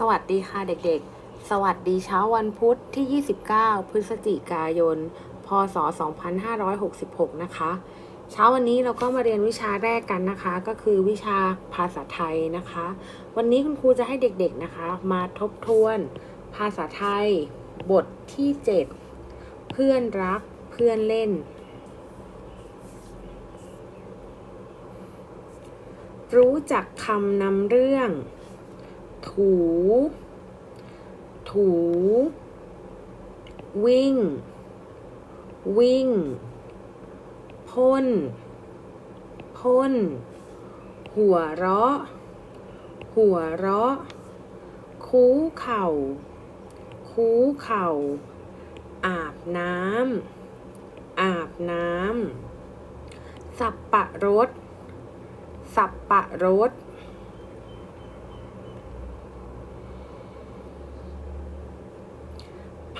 สวัสดีค่ะเด็กๆ สวัสดีเช้าวันพุธที่ 29 พฤศจิกายน พศ 2566 นะคะ เช้าวันนี้เราก็มาเรียนวิชาแรกกันนะคะ ก็คือวิชาภาษาไทยนะคะ วันนี้คุณครูจะให้เด็กๆนะคะ มาทบทวน ภาษาไทย บทที่ 7 เพื่อนรักเพื่อนเล่น รู้จักคำนำเรื่อง ถู ถู วิ่ง วิ่ง พ่น พ่น หัวเราะ หัวเราะ คูเข่า คูเข่า อาบน้ำ อาบน้ำ สับปะรด สับปะรด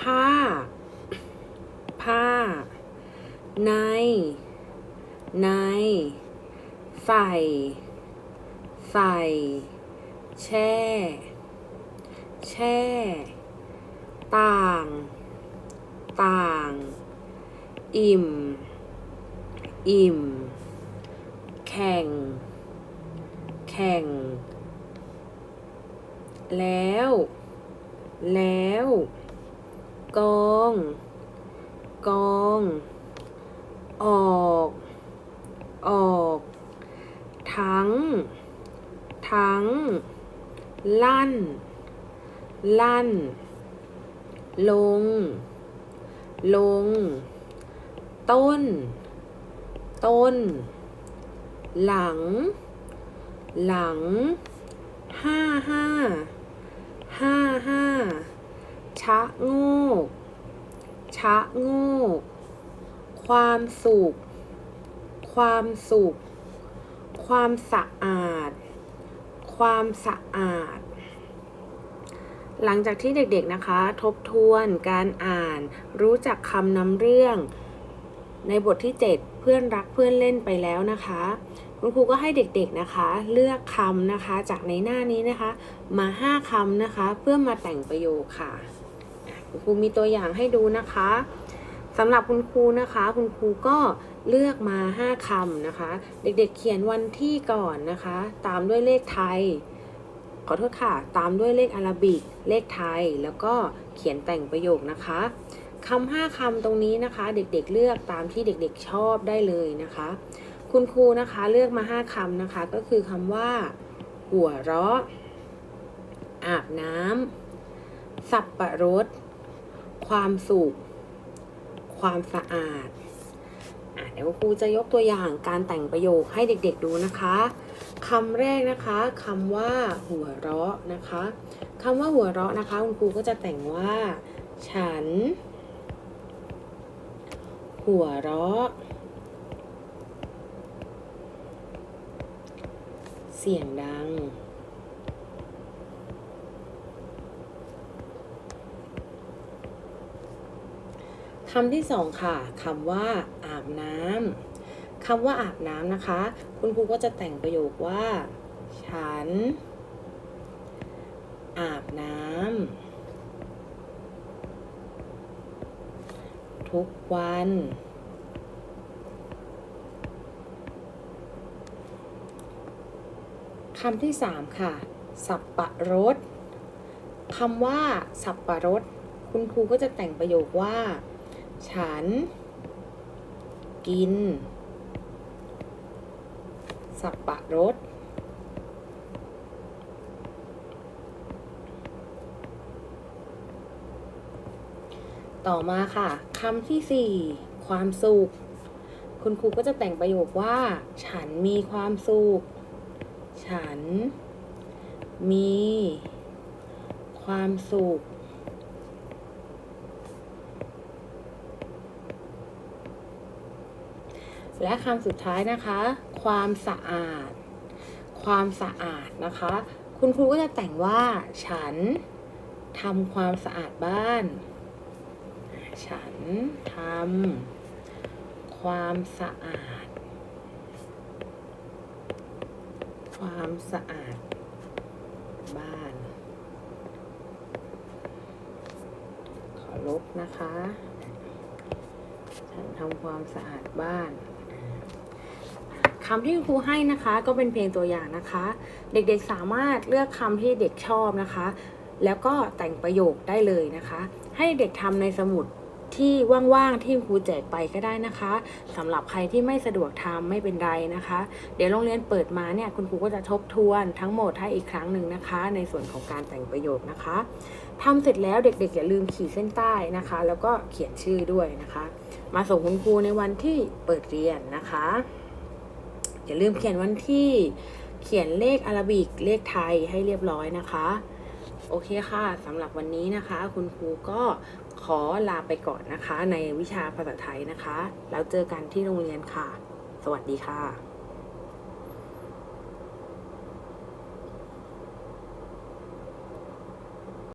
ผ้า ผ้า ใน ใน ใส่ใส่แช่ แช่ ต่าง ต่าง อิ่ม อิ่ม แข่ง แข่ง แล้ว แล้ว กอง กอง ออก ออก ทั้ง ทั้ง ลั่น ลั่น ลง ลง ต้น ต้น หลัง หลัง ห้าห้าห้าห้าชะโงกชะโงกความสุข ความสุข ความสะอาด ความสะอาด หลังจากที่เด็กๆนะคะ ทบทวนการอ่าน รู้จักคำนำเรื่อง ในบทที่ 7 เพื่อนรักเพื่อนเล่นไปแล้วนะคะ คุณครูก็ให้เด็กๆนะคะ เลือกคำนะคะจากในหน้านี้นะคะ มา 5คำนะคะ เพื่อมาแต่งประโยคค่ะ คุณครูมีตัวอย่างให้ดูนะคะสำหรับคุณครูนะคะ คุณครูก็เลือกมา 5คำนะคะ เด็กๆเขียนวันที่ก่อนนะคะ ตามด้วยเลขไทย ขอโทษค่ะ ตามด้วยเลขอาราบิก เลขไทย แล้วก็เขียนแต่งประโยคนะคะคำห้าคำตรงนี้นะคะ เด็กๆเลือกตามที่เด็กๆชอบได้เลยนะคะ คุณครูนะคะเลือกมาห้าคำนะคะ ก็คือคำว่า หัวเราะอาบน้ำสับปะรด ความสุข ความสะอาดอะเดี๋ยวครูจะยกตัวอย่างการแต่งประโยคให้เด็กๆดูนะคะคำแรกนะคะคำว่าหัวเราะนะคะคำว่าหัวเราะนะคะคุณครูก็จะแต่งว่า ฉัน หัวเราะ เสียงดัง คำที่สองค่ะคำว่าอาบน้ำคำว่าอาบน้ำนะคะ คุณครูก็จะแต่งประโยคว่า ฉัน อาบน้ำทุกวัน คำที่สามค่ะ สับปะรดคำว่า สับปะรด คุณครูก็จะแต่งประโยคว่า ฉัน กิน สับปะรด ต่อมาค่ะคำที่สี่ความสุข คุณครูก็จะแต่งประโยคว่า ฉันมีความสุข ฉัน มี ความสุข และคำสุดท้ายนะคะ ความสะอาด ความสะอาดนะคะ คุณครูก็จะแต่งว่า ฉันทำความสะอาดบ้าน ฉันทำความสะอาด ความสะอาด บ้านรกนะคะ ฉันทำความสะอาดบ้าน คำที่ครูให้นะคะ ก็เป็นเพียงตัวอย่างนะคะ เด็กๆสามารถเลือกคำที่เด็กชอบนะคะ แล้วก็แต่งประโยคได้เลยนะคะ ให้เด็กทำในสมุดที่ว่างๆที่ครูแจกไปก็ได้นะคะสำหรับใครที่ไม่สะดวกทำไม่เป็นไรนะคะ เดี๋ยวโรงเรียนเปิดมาเนี่ยคุณครูก็จะทบทวนทั้งหมดให้อีกครั้งหนึ่งนะคะ ในส่วนของการแต่งประโยคนะคะทำเสร็จแล้วเด็กๆอย่าลืมขีดเส้นใต้นะคะ แล้วก็เขียนชื่อด้วยนะคะ มาส่งคุณครูในวันที่เปิดเรียนนะคะ อย่าลืมเขียนวันที่ เขียนเลขอาราบิก เลขไทยให้เรียบร้อยนะคะ โอเคค่ะสำหรับวันนี้นะคะ คุณครูก็ขอลาไปก่อนนะคะ ในวิชาภาษาไทยนะคะ แล้วเจอกันที่โรงเรียนค่ะ สวัสดีค่ะ